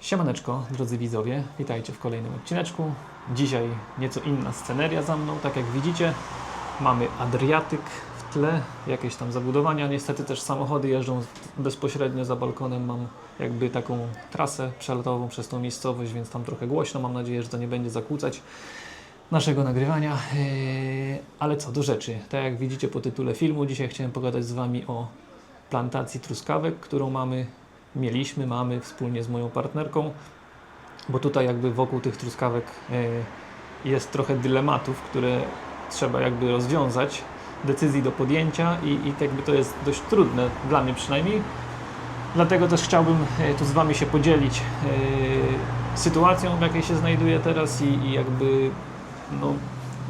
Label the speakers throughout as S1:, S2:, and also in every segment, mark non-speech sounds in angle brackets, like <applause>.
S1: Siemaneczko, drodzy widzowie, witajcie w kolejnym odcineczku. Dzisiaj nieco inna sceneria za mną. Tak jak widzicie, mamy Adriatyk w tle, jakieś tam zabudowania. Niestety też samochody jeżdżą bezpośrednio za balkonem. Mam jakby taką trasę przelotową przez tą miejscowość, więc tam trochę głośno. Mam nadzieję, że to nie będzie zakłócać naszego nagrywania. Eee, Ale co do rzeczy, tak jak widzicie po tytule filmu, dzisiaj chciałem pogadać z Wami o plantacji truskawek, którą mamy mieliśmy, mamy wspólnie z moją partnerką, bo tutaj jakby wokół tych truskawek e, jest trochę dylematów, które trzeba jakby rozwiązać, decyzji do podjęcia i, i tak jakby to jest dość trudne, dla mnie przynajmniej. Dlatego też chciałbym e, tu z Wami się podzielić e, sytuacją, w jakiej się znajduję teraz i, i jakby no,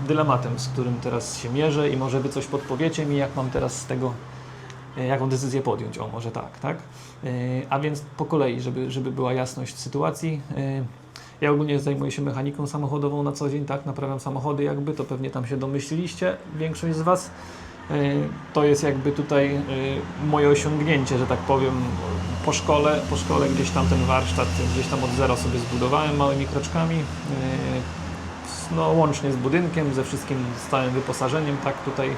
S1: dylematem, z którym teraz się mierzę i może Wy coś podpowiecie mi, jak mam teraz z tego jaką decyzję podjąć. O, może tak, tak? E, A więc po kolei, żeby, żeby była jasność sytuacji. E, Ja ogólnie zajmuję się mechaniką samochodową na co dzień, tak? Naprawiam samochody jakby, to pewnie tam się domyśliliście, większość z Was. E, To jest jakby tutaj e, moje osiągnięcie, że tak powiem, po szkole, po szkole gdzieś tam ten warsztat, gdzieś tam od zera sobie zbudowałem małymi kroczkami. E, No, łącznie z budynkiem, ze wszystkim z całym wyposażeniem, tak tutaj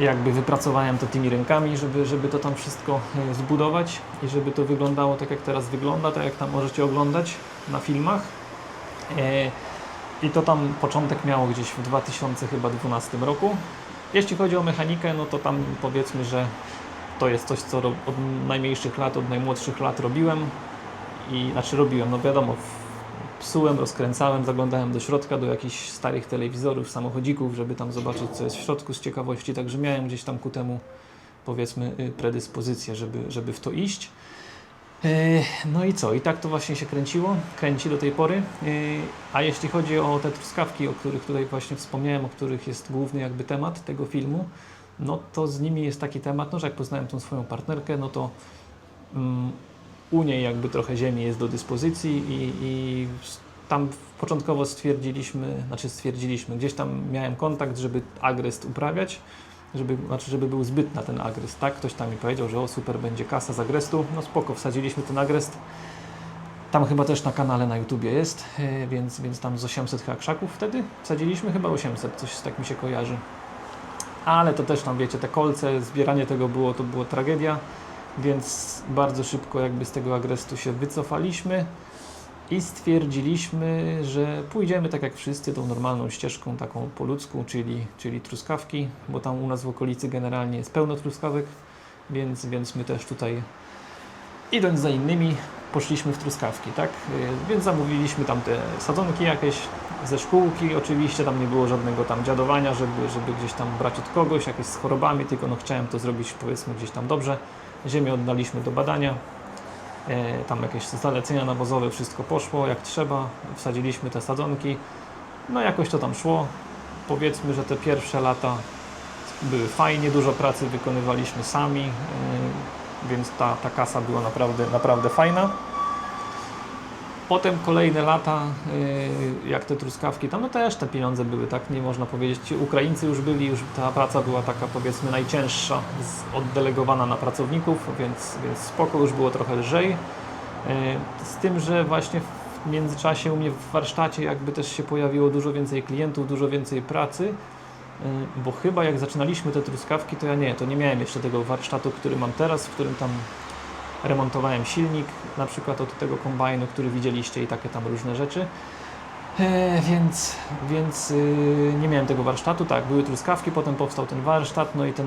S1: jakby wypracowałem to tymi rękami, żeby, żeby to tam wszystko e, zbudować i żeby to wyglądało tak jak teraz wygląda, tak jak tam możecie oglądać na filmach. E, I to tam początek miało gdzieś w 2012 roku. Jeśli chodzi o mechanikę, no to tam powiedzmy, że to jest coś, co od najmniejszych lat, od najmłodszych lat robiłem i znaczy robiłem, no wiadomo, psułem, rozkręcałem, zaglądałem do środka, do jakichś starych telewizorów, samochodzików, żeby tam zobaczyć, co jest w środku z ciekawości, także miałem gdzieś tam ku temu, powiedzmy, y, predyspozycję, żeby, żeby w to iść. E, No i co? I tak to właśnie się kręciło, kręci do tej pory. E, A jeśli chodzi o te truskawki, o których tutaj właśnie wspomniałem, o których jest główny jakby temat tego filmu, no to z nimi jest taki temat, no że jak poznałem tą swoją partnerkę, no to mm, u niej jakby trochę ziemi jest do dyspozycji i, i tam początkowo stwierdziliśmy, znaczy stwierdziliśmy, gdzieś tam miałem kontakt, żeby agrest uprawiać, żeby, znaczy żeby był zbyt na ten agrest, tak? Ktoś tam mi powiedział, że o super, będzie kasa z agrestu, no spoko, wsadziliśmy ten agrest. Tam chyba też na kanale na YouTubie jest, e, więc, więc tam z 800 chyba krzaków wtedy wsadziliśmy, chyba 800, coś tak mi się kojarzy. Ale to też tam wiecie, te kolce, zbieranie tego było, to było tragedia, więc bardzo szybko jakby z tego agrestu się wycofaliśmy i stwierdziliśmy, że pójdziemy tak jak wszyscy tą normalną ścieżką taką po ludzku, czyli, czyli truskawki, bo tam u nas w okolicy generalnie jest pełno truskawek, więc, więc my też tutaj idąc za innymi poszliśmy w truskawki, tak? Więc zamówiliśmy tam te sadzonki jakieś ze szkółki, oczywiście tam nie było żadnego tam dziadowania, żeby, żeby gdzieś tam brać od kogoś, jakieś z chorobami, tylko no chciałem to zrobić powiedzmy gdzieś tam dobrze. Ziemię oddaliśmy do badania, E, tam jakieś zalecenia nawozowe, wszystko poszło jak trzeba, wsadziliśmy te sadzonki, no jakoś to tam szło. Powiedzmy, że te pierwsze lata były fajnie, dużo pracy wykonywaliśmy sami, e, więc ta, ta kasa była naprawdę, naprawdę fajna. Potem kolejne lata, e, jak te truskawki, tam no też te pieniądze były, tak nie można powiedzieć. Ukraińcy już byli, już ta praca była taka powiedzmy najcięższa, oddelegowana na pracowników, więc, więc spoko, już było trochę lżej. E, Z tym, że właśnie w międzyczasie u mnie w warsztacie jakby też się pojawiło dużo więcej klientów, dużo więcej pracy, e, bo chyba jak zaczynaliśmy te truskawki, to ja nie, to nie miałem jeszcze tego warsztatu, który mam teraz, w którym tam remontowałem silnik, na przykład od tego kombajnu, który widzieliście i takie tam różne rzeczy. E, więc więc y, nie miałem tego warsztatu, tak, były truskawki, potem powstał ten warsztat, no i ten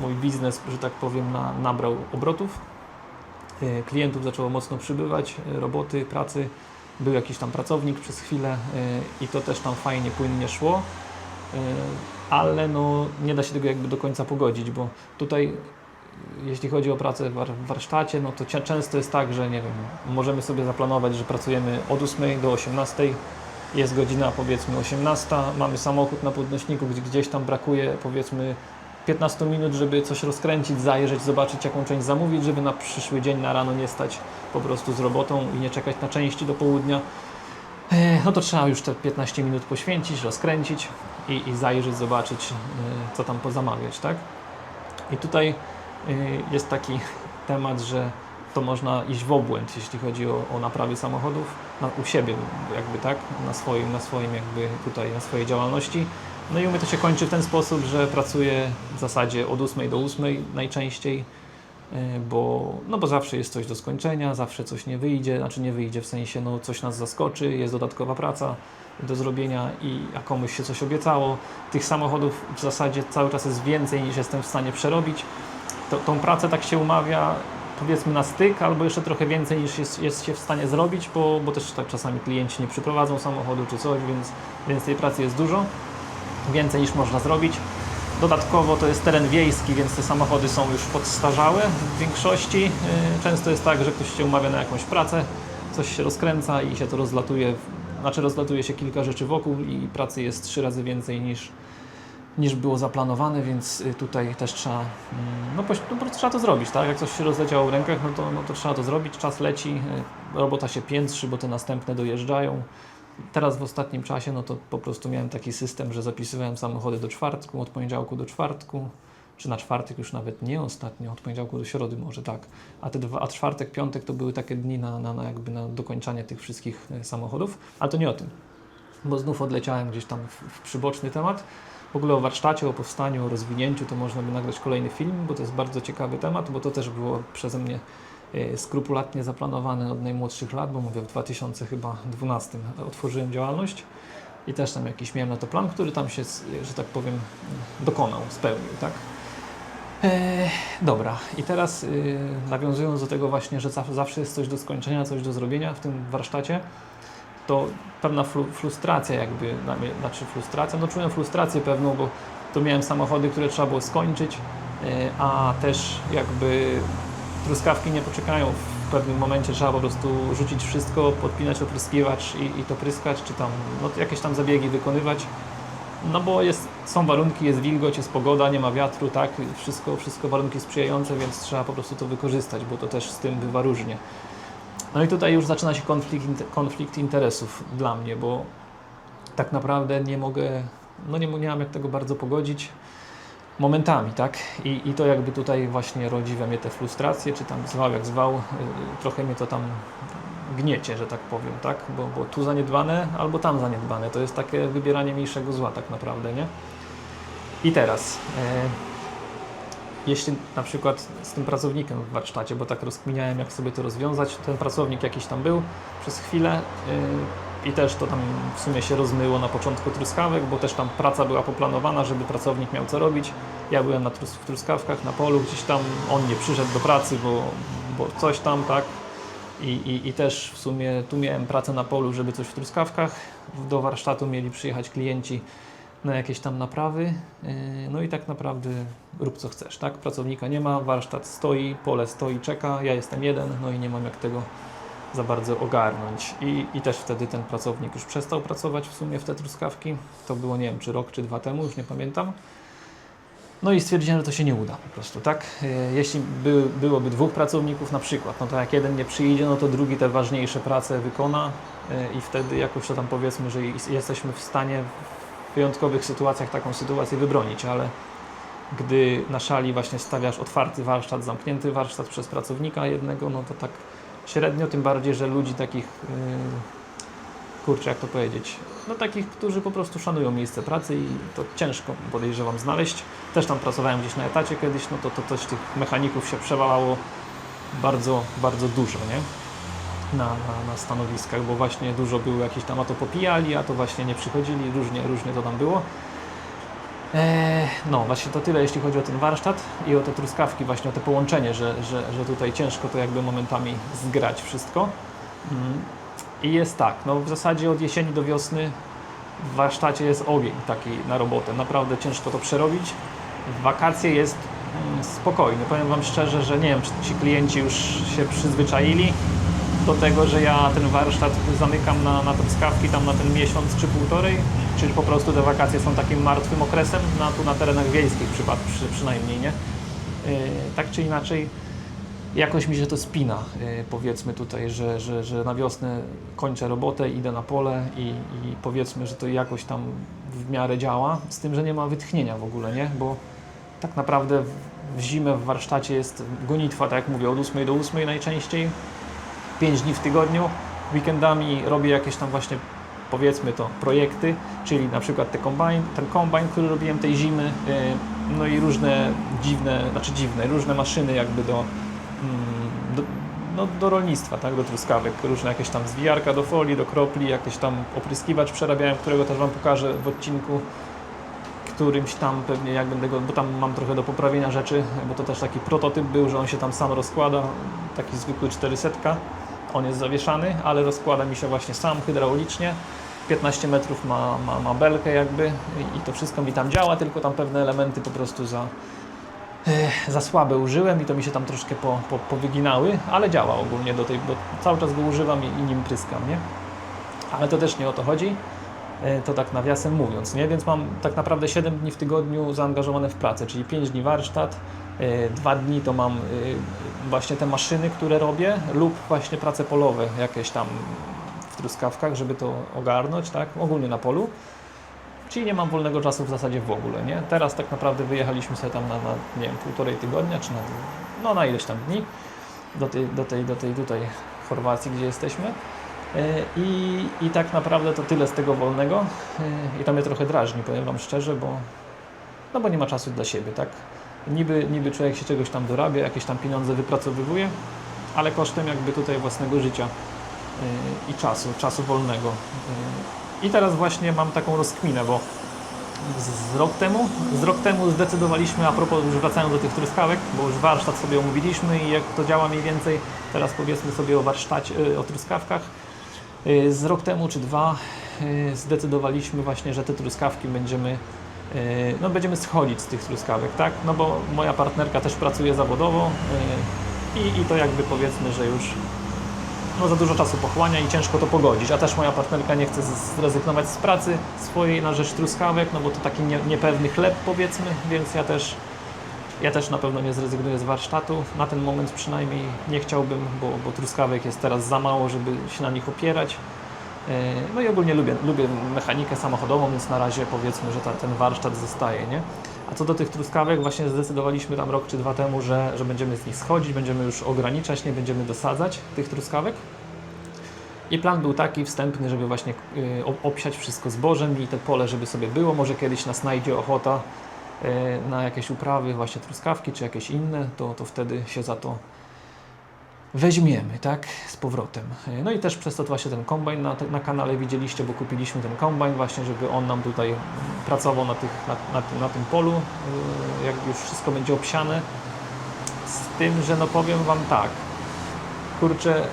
S1: mój biznes, że tak powiem, na, nabrał obrotów. E, klientów zaczęło mocno przybywać, e, roboty, pracy. Był jakiś tam pracownik przez chwilę e, i to też tam fajnie, płynnie szło. E, ale no, nie da się tego jakby do końca pogodzić, bo tutaj jeśli chodzi o pracę w war- w warsztacie, no to często jest tak, że nie wiem, możemy sobie zaplanować, że pracujemy od 8 do 18, jest godzina powiedzmy 18, mamy samochód na podnośniku, gdzie gdzieś tam brakuje powiedzmy 15 minut, żeby coś rozkręcić, zajrzeć, zobaczyć jaką część zamówić, żeby na przyszły dzień na rano nie stać po prostu z robotą i nie czekać na części do południa. No to trzeba już te 15 minut poświęcić, rozkręcić i, i zajrzeć, zobaczyć, e, co tam pozamawiać, tak? I tutaj jest taki temat, że to można iść w obłęd, jeśli chodzi o, o naprawy samochodów na, u siebie, jakby tak, na swoim, na swoim jakby tutaj, na swojej działalności. No i u mnie to się kończy w ten sposób, że pracuję w zasadzie od 8 do 8 najczęściej, e, bo, no bo zawsze jest coś do skończenia, zawsze coś nie wyjdzie, znaczy nie wyjdzie w sensie, no coś nas zaskoczy, jest dodatkowa praca do zrobienia i a komuś się coś obiecało. Tych samochodów w zasadzie cały czas jest więcej niż jestem w stanie przerobić. To, tą pracę tak się umawia powiedzmy na styk, albo jeszcze trochę więcej niż jest, jest się w stanie zrobić, bo, bo też tak czasami klienci nie przyprowadzą samochodu czy coś, więc, więc tej pracy jest dużo, więcej niż można zrobić. Dodatkowo to jest teren wiejski, więc te samochody są już podstarzałe w większości. Yy, Często jest tak, że ktoś się umawia na jakąś pracę, coś się rozkręca i się to rozlatuje, znaczy rozlatuje się kilka rzeczy wokół i pracy jest trzy razy więcej niż, niż było zaplanowane, więc y, tutaj też trzeba, mm, no, no trzeba to zrobić, tak? Jak coś się rozleciało w rękach, no to, no to trzeba to zrobić, czas leci, y, robota się piętrzy, bo te następne dojeżdżają. Teraz w ostatnim czasie, no to po prostu miałem taki system, że zapisywałem samochody do czwartku, od poniedziałku do czwartku, czy na czwartek już nawet nie ostatnio, od poniedziałku do środy może tak, a, te dwa, a czwartek, piątek to były takie dni na, na, na jakby na dokończanie tych wszystkich y, samochodów, ale to nie o tym, bo znów odleciałem gdzieś tam w, w przyboczny temat. W ogóle o warsztacie, o powstaniu, o rozwinięciu to można by nagrać kolejny film, bo to jest bardzo ciekawy temat, bo to też było przeze mnie e, skrupulatnie zaplanowane od najmłodszych lat, bo mówię w 2012 otworzyłem działalność i też tam jakiś miałem na to plan, który tam się, że tak powiem, dokonał, spełnił, tak? E, dobra, i teraz y, nawiązując do tego właśnie, że za- zawsze jest coś do skończenia, coś do zrobienia w tym warsztacie, to pewna flu, frustracja jakby, na mnie- znaczy frustracja, no czułem frustrację pewną, bo tu miałem samochody, które trzeba było skończyć, y, a też jakby truskawki nie poczekają w pewnym momencie, trzeba po prostu rzucić wszystko, podpinać opryskiwacz i, i to pryskać, czy tam no, jakieś tam zabiegi wykonywać. No bo jest, są warunki, jest wilgoć, jest pogoda, nie ma wiatru, tak, wszystko, wszystko warunki sprzyjające, więc trzeba po prostu to wykorzystać, bo to też z tym bywa różnie. No i tutaj już zaczyna się konflikt, konflikt interesów dla mnie, bo tak naprawdę nie mogę, no nie, nie mam jak tego bardzo pogodzić momentami, tak? I, I to jakby tutaj właśnie rodzi we mnie te frustracje, czy tam zwał jak zwał, yy, trochę mnie to tam gniecie, że tak powiem, tak? Bo, bo tu zaniedbane, albo tam zaniedbane. To jest takie wybieranie mniejszego zła tak naprawdę, nie? I teraz, e, jeśli na przykład z tym pracownikiem w warsztacie, bo tak rozkminiałem, jak sobie to rozwiązać, ten pracownik jakiś tam był przez chwilę yy, i też to tam w sumie się rozmyło na początku truskawek, bo też tam praca była poplanowana, żeby pracownik miał co robić. Ja byłem na trus w truskawkach, na polu gdzieś tam, on nie przyszedł do pracy, bo, bo coś tam, tak. I, i, I też w sumie tu miałem pracę na polu, żeby coś w truskawkach. Do warsztatu mieli przyjechać klienci na jakieś tam naprawy. Yy, No i tak naprawdę rób co chcesz, tak? Pracownika nie ma, warsztat stoi, pole stoi, czeka, ja jestem jeden, no i nie mam jak tego za bardzo ogarnąć. I, I też wtedy ten pracownik już przestał pracować w sumie w te truskawki. To było, nie wiem, czy rok, czy dwa temu, już nie pamiętam. No i stwierdziłem, że to się nie uda po prostu, tak? Yy, Jeśli by, byłoby dwóch pracowników na przykład, no to jak jeden nie przyjdzie, no to drugi te ważniejsze prace wykona yy, i wtedy jakoś to tam powiedzmy, że jesteśmy w stanie wyjątkowych sytuacjach taką sytuację wybronić, ale gdy na szali właśnie stawiasz otwarty warsztat, zamknięty warsztat przez pracownika jednego, no to tak średnio, tym bardziej, że ludzi takich, yy, kurczę, jak to powiedzieć, no takich, którzy po prostu szanują miejsce pracy i to ciężko podejrzewam znaleźć. Też tam pracowałem gdzieś na etacie kiedyś, no to, to też tych mechaników się przewalało bardzo, bardzo dużo, nie? Na, na, stanowiskach, bo właśnie dużo było jakichś tam, a to popijali, a to właśnie nie przychodzili, różnie, różnie to tam było. Eee, no, właśnie to tyle, jeśli chodzi o ten warsztat i o te truskawki, właśnie o to połączenie, że, że, że tutaj ciężko to jakby momentami zgrać wszystko. Mm. I jest tak, no w zasadzie od jesieni do wiosny w warsztacie jest ogień taki na robotę. Naprawdę ciężko to przerobić. W wakacje jest mm, spokojnie. Powiem Wam szczerze, że nie wiem, czy ci klienci już się przyzwyczaili do tego, że ja ten warsztat zamykam na, na truskawki tam na ten miesiąc czy półtorej, czyli po prostu te wakacje są takim martwym okresem na, tu na terenach wiejskich przypad, przy, przynajmniej, nie? Yy, tak czy inaczej, jakoś mi się to spina, yy, powiedzmy tutaj, że, że, że na wiosnę kończę robotę, idę na pole i, i powiedzmy, że to jakoś tam w miarę działa, z tym, że nie ma wytchnienia w ogóle, nie? Bo tak naprawdę w- zimę w warsztacie jest gonitwa, tak jak mówię, od 8 do 8 najczęściej. 5 dni w tygodniu. Weekendami robię jakieś tam właśnie powiedzmy to projekty, czyli na przykład te kombajn, ten kombajn, który robiłem tej zimy, y, no i różne dziwne, znaczy dziwne, różne maszyny jakby do, mm, do, no, do rolnictwa, tak, do truskawek, różne jakieś tam zwijarka do folii, do kropli, jakiś tam opryskiwacz przerabiałem, którego też Wam pokażę w odcinku którymś tam pewnie jak będę go, bo tam mam trochę do poprawienia rzeczy, bo to też taki prototyp był, że on się tam sam rozkłada, taki zwykły 400. On jest zawieszany, ale rozkłada mi się właśnie sam hydraulicznie. 15 metrów ma, ma, ma belkę jakby i, to wszystko mi tam działa, tylko tam pewne elementy po prostu za, eh, za słabe użyłem i to mi się tam troszkę po, po, powyginały, ale działa ogólnie do tej, bo cały czas go używam i, i nim pryskam, nie? Ale to też nie o to chodzi. E, to tak nawiasem mówiąc, nie? Więc mam tak naprawdę 7 dni w tygodniu zaangażowane w pracę, czyli 5 dni warsztat, 2 dni to mam e, właśnie te maszyny, które robię lub właśnie prace polowe jakieś tam w truskawkach, żeby to ogarnąć, tak? Ogólnie na polu. Czyli nie mam wolnego czasu w zasadzie w ogóle, nie? Teraz tak naprawdę wyjechaliśmy sobie tam na, na nie wiem, półtorej tygodnia, czy na, no na ileś tam dni do tej, do tej, do tej tutaj Chorwacji, gdzie jesteśmy. E, I, I tak naprawdę to tyle z tego wolnego. E, I to mnie trochę drażni, powiem Wam szczerze, bo, no bo nie ma czasu dla siebie, tak? Niby, niby człowiek się czegoś tam dorabia, jakieś tam pieniądze wypracowywuje, ale kosztem jakby tutaj własnego życia e, i czasu, czasu wolnego. I teraz właśnie mam taką rozkminę, bo z, rok temu, z rok temu zdecydowaliśmy, a propos już wracając do tych truskawek, bo już warsztat sobie omówiliśmy i jak to działa mniej więcej, teraz powiedzmy sobie o warsztacie, o truskawkach. Y, Z rok temu czy dwa y, zdecydowaliśmy właśnie, że te truskawki będziemy, y, no będziemy schodzić z tych truskawek, tak? No bo moja partnerka też pracuje zawodowo i, i to jakby powiedzmy, że już no za dużo czasu pochłania i ciężko to pogodzić, a też moja partnerka nie chce zrezygnować z pracy swojej na rzecz truskawek, no bo to taki nie, niepewny chleb powiedzmy, więc ja też ja też na pewno nie zrezygnuję z warsztatu. Na ten moment przynajmniej nie chciałbym, bo, bo truskawek jest teraz za mało, żeby się na nich opierać. E, No i ogólnie lubię, lubię mechanikę samochodową, więc na razie powiedzmy, że ta, ten warsztat zostaje, nie? A co do tych truskawek, właśnie zdecydowaliśmy tam rok czy dwa temu, że, że będziemy z nich schodzić, będziemy już ograniczać, nie będziemy dosadzać tych truskawek. I plan był taki wstępny, żeby właśnie y, ob- obsiać wszystko zbożem i te pole, żeby sobie było. Może kiedyś nas znajdzie ochota y, na jakieś uprawy, właśnie truskawki czy jakieś inne, to, to wtedy się za to weźmiemy, tak, z powrotem. Y, No i też przez to właśnie ten kombajn na, na kanale widzieliście, bo kupiliśmy ten kombajn właśnie, żeby on nam tutaj pracował na, tych, na, na, na tym polu, y, jak już wszystko będzie obsiane. Z tym, że no powiem Wam tak, kurczę, y,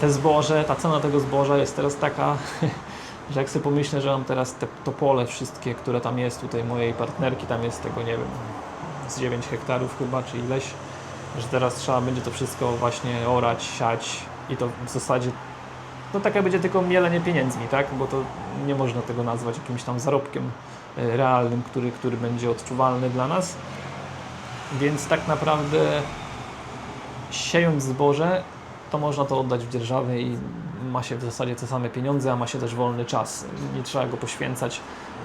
S1: te zboże, ta cena tego zboża jest teraz taka, <laughs> że jak sobie pomyślę, że mam teraz te, to pole wszystkie, które tam jest, tutaj mojej partnerki, tam jest tego, nie wiem, z 9 hektarów chyba, czy ileś, że teraz trzeba będzie to wszystko właśnie orać, siać i to w zasadzie, no takie będzie tylko mielenie pieniędzmi, tak, bo to nie można tego nazwać jakimś tam zarobkiem e, realnym, który, który będzie odczuwalny dla nas. Więc tak naprawdę siejąc zboże, to można to oddać w dzierżawie i ma się w zasadzie te same pieniądze, a ma się też wolny czas. Nie trzeba go poświęcać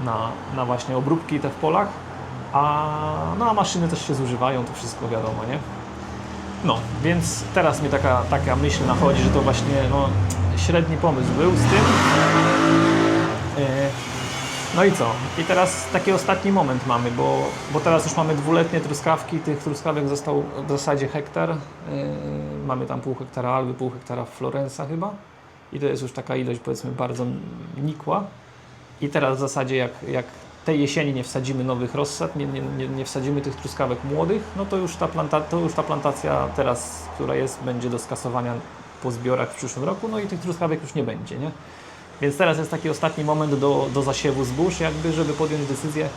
S1: na, na właśnie obróbki te w polach, a, no, a maszyny też się zużywają, to wszystko wiadomo, nie? No, więc teraz mi taka, taka myśl nachodzi, że to właśnie no, średni pomysł był z tym. E, no i co? I teraz taki ostatni moment mamy, bo, bo teraz już mamy dwuletnie truskawki, tych truskawek został w zasadzie hektar. Yy, mamy tam pół hektara Alby, pół hektara Florensa chyba. I to jest już taka ilość powiedzmy bardzo nikła. I teraz w zasadzie jak, jak tej jesieni nie wsadzimy nowych rozsad, nie, nie, nie, wsadzimy tych truskawek młodych, no to już, ta planta, to już ta plantacja teraz, która jest, będzie do skasowania po zbiorach w przyszłym roku, no i tych truskawek już nie będzie, nie? Więc teraz jest taki ostatni moment do, do zasiewu zbóż, jakby, żeby podjąć decyzję,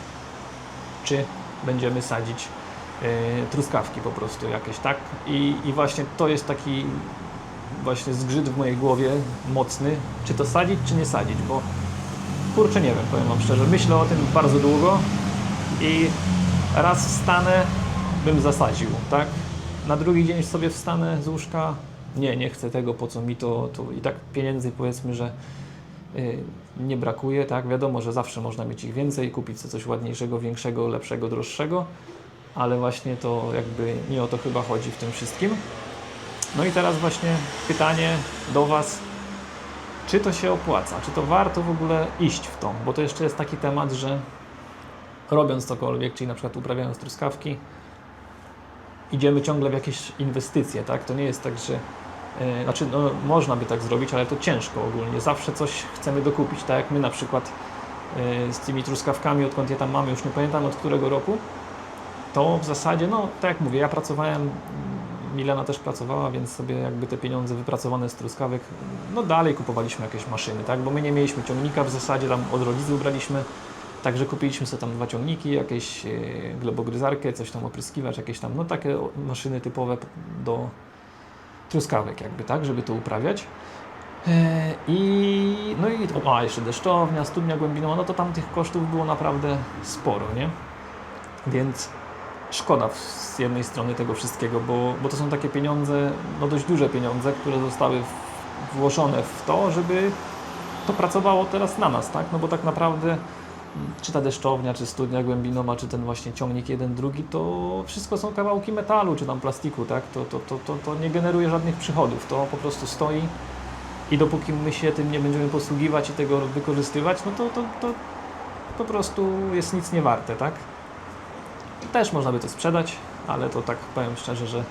S1: czy będziemy sadzić e, truskawki po prostu jakieś, tak? I, I właśnie to jest taki właśnie zgrzyt w mojej głowie mocny, czy to sadzić, czy nie sadzić, bo kurczę nie wiem, powiem Wam szczerze, myślę o tym bardzo długo i raz wstanę, bym zasadził, tak? Na drugi dzień sobie wstanę z łóżka, nie, nie chcę tego, po co mi to, to i tak pieniędzy powiedzmy, że y, nie brakuje, tak? Wiadomo, że zawsze można mieć ich więcej, kupić sobie coś ładniejszego, większego, lepszego, droższego. ale właśnie to jakby nie o to chyba chodzi w tym wszystkim. No i teraz właśnie pytanie do Was, czy to się opłaca, czy to warto w ogóle iść w to, bo to jeszcze jest taki temat, że robiąc cokolwiek, czyli na przykład uprawiając truskawki, idziemy ciągle w jakieś inwestycje, tak? To nie jest tak, że e, znaczy, no, można by tak zrobić, ale to ciężko ogólnie. Zawsze coś chcemy dokupić, tak jak my na przykład e, z tymi truskawkami, odkąd je tam mamy, już nie pamiętam od którego roku, to w zasadzie, no tak jak mówię, ja pracowałem, Milena też pracowała, więc sobie jakby te pieniądze wypracowane z truskawek, no dalej kupowaliśmy jakieś maszyny, tak, bo my nie mieliśmy ciągnika w zasadzie, tam od rodziców braliśmy, także kupiliśmy sobie tam dwa ciągniki, jakieś e, globogryzarkę, coś tam opryskiwacz, jakieś tam, no takie maszyny typowe do truskawek jakby, tak, żeby to uprawiać. E, I no i o, a jeszcze deszczownia, studnia głębinowa, no to tam tych kosztów było naprawdę sporo, nie? Więc szkoda z jednej strony tego wszystkiego, bo, bo to są takie pieniądze, no dość duże pieniądze, które zostały włożone w to, żeby to pracowało teraz na nas, tak? No bo tak naprawdę m, czy ta deszczownia, czy studnia głębinowa, czy ten właśnie ciągnik jeden, drugi, to wszystko są kawałki metalu, czy tam plastiku, tak? To, to, to, to, to nie generuje żadnych przychodów, to po prostu stoi i dopóki my się tym nie będziemy posługiwać i tego wykorzystywać, no to, to, to po prostu jest nic nie warte, tak? Też można by to sprzedać, ale to tak powiem szczerze, że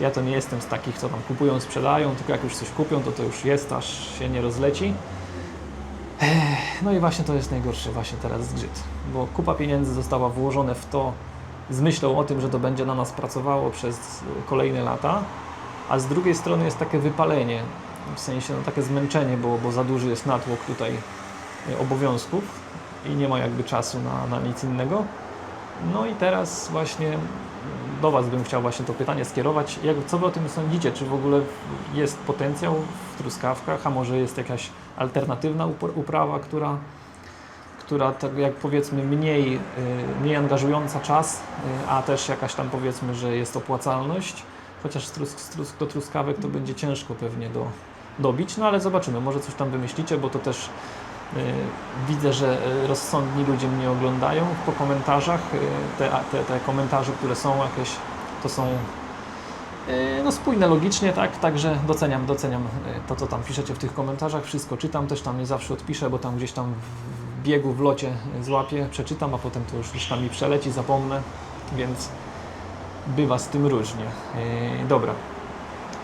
S1: ja to nie jestem z takich, co tam kupują, sprzedają, tylko jak już coś kupią, to to już jest, aż się nie rozleci. No i właśnie to jest najgorszy właśnie teraz zgrzyt, bo kupa pieniędzy została włożone w to z myślą o tym, że to będzie na nas pracowało przez kolejne lata, a z drugiej strony jest takie wypalenie, w sensie no, takie zmęczenie, bo, bo za duży jest natłok tutaj obowiązków i nie ma jakby czasu na, na nic innego. No i teraz właśnie do Was bym chciał właśnie to pytanie skierować. Jak, co Wy o tym sądzicie? Czy w ogóle jest potencjał w truskawkach, a może jest jakaś alternatywna up- uprawa, która, która tak jak powiedzmy mniej, y, mniej angażująca czas, y, a też jakaś tam powiedzmy, że jest opłacalność, chociaż z trus, z trus, do truskawek to będzie ciężko pewnie do, dobić, no ale zobaczymy, może coś tam wymyślicie, bo to też widzę, że y, rozsądni ludzie mnie oglądają po komentarzach, y, te, te, te komentarze, które są jakieś, to są y, no spójne logicznie, tak, także doceniam, doceniam y, to, co tam piszecie w tych komentarzach, wszystko czytam, też tam nie zawsze odpiszę, bo tam gdzieś tam w biegu, w locie złapię, przeczytam, a potem to już tam mi przeleci, zapomnę, więc bywa z tym różnie. Dobra.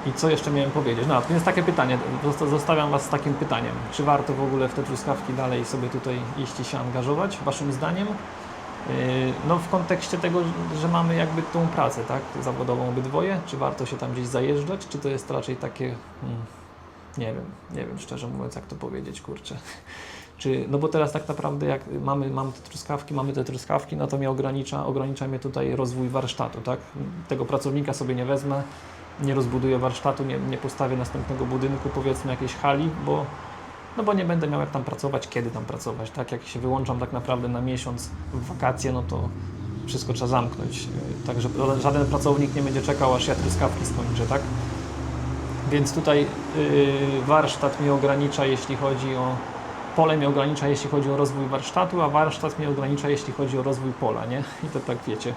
S1: I co jeszcze miałem powiedzieć? No, więc takie pytanie, zosta- zostawiam Was z takim pytaniem. Czy warto w ogóle w te truskawki dalej sobie tutaj iść i się angażować, Waszym zdaniem? Yy, No w kontekście tego, że mamy jakby tą pracę, tak, zawodową obydwoje, czy warto się tam gdzieś zajeżdżać, czy to jest raczej takie, hmm, nie wiem, nie wiem szczerze mówiąc, jak to powiedzieć, kurczę. <laughs> Czy, no bo teraz tak naprawdę jak mamy, mamy te truskawki, mamy te truskawki, no to mnie ogranicza, ogranicza mnie tutaj rozwój warsztatu, tak? Tego pracownika sobie nie wezmę, nie rozbuduję warsztatu, nie, nie postawię następnego budynku, powiedzmy jakiejś hali, bo, no bo nie będę miał jak tam pracować, kiedy tam pracować, tak? Jak się wyłączam tak naprawdę na miesiąc w wakacje, no to wszystko trzeba zamknąć. Yy, Także żaden pracownik nie będzie czekał, aż ja truskawki skończę, tak? Więc tutaj yy, warsztat mnie ogranicza, jeśli chodzi o pole mnie ogranicza, jeśli chodzi o rozwój warsztatu, a warsztat mnie ogranicza, jeśli chodzi o rozwój pola, nie? I to tak wiecie,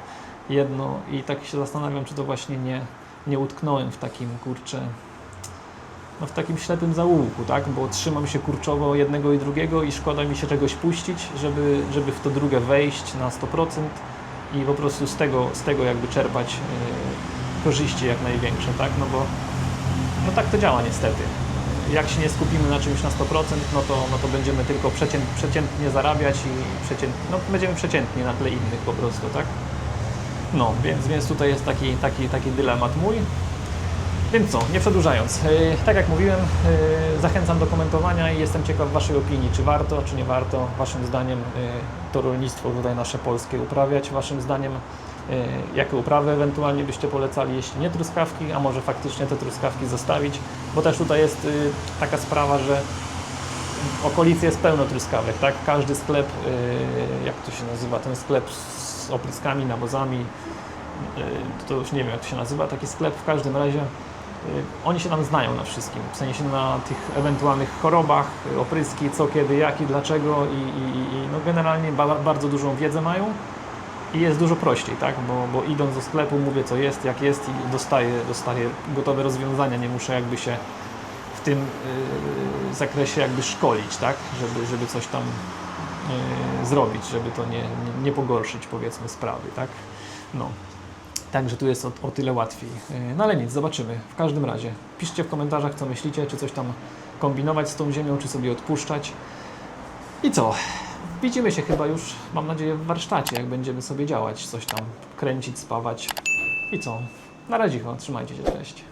S1: jedno i tak się zastanawiam, czy to właśnie nie, nie utknąłem w takim, kurczę, no w takim ślepym zaułku, tak? Bo trzymam się kurczowo jednego i drugiego i szkoda mi się czegoś puścić, żeby, żeby w to drugie wejść na 100% i po prostu z tego, z tego jakby czerpać yy, korzyści jak największe, tak? No bo no tak to działa niestety jak się nie skupimy na czymś na 100%, no to, no to będziemy tylko przecięt, przeciętnie zarabiać i przecięt, no będziemy przeciętni na tle innych po prostu, tak? No, więc, więc tutaj jest taki, taki, taki dylemat mój. Więc co, nie przedłużając, yy, tak jak mówiłem, yy, zachęcam do komentowania i jestem ciekaw Waszej opinii, czy warto, czy nie warto, Waszym zdaniem yy, to rolnictwo tutaj nasze polskie uprawiać, Waszym zdaniem jakie uprawy ewentualnie byście polecali, jeśli nie truskawki, a może faktycznie te truskawki zostawić, bo też tutaj jest taka sprawa, że okolicy jest pełno truskawek, tak? Każdy sklep, jak to się nazywa, ten sklep opryskami, nawozami, yy, to już nie wiem jak to się nazywa, taki sklep w każdym razie. yy, Oni się tam znają na wszystkim, w sensie na tych ewentualnych chorobach, yy, opryski, co, kiedy, jak i dlaczego i, i, i no generalnie ba bardzo dużą wiedzę mają i jest dużo prościej, tak? Bo, bo idąc do sklepu mówię co jest, jak jest i dostaję, dostaję gotowe rozwiązania, nie muszę jakby się w tym yy, zakresie jakby szkolić, tak? Żeby, żeby coś tam zrobić, żeby to nie, nie, pogorszyć powiedzmy sprawy, tak? No. Także tu jest o, o tyle łatwiej. Yy, No ale nic, zobaczymy. W każdym razie piszcie w komentarzach co myślicie, czy coś tam kombinować z tą ziemią, czy sobie odpuszczać. I co? Widzimy się chyba już, mam nadzieję, w warsztacie, jak będziemy sobie działać, coś tam kręcić, spawać. I co? Na razie, trzymajcie się, cześć.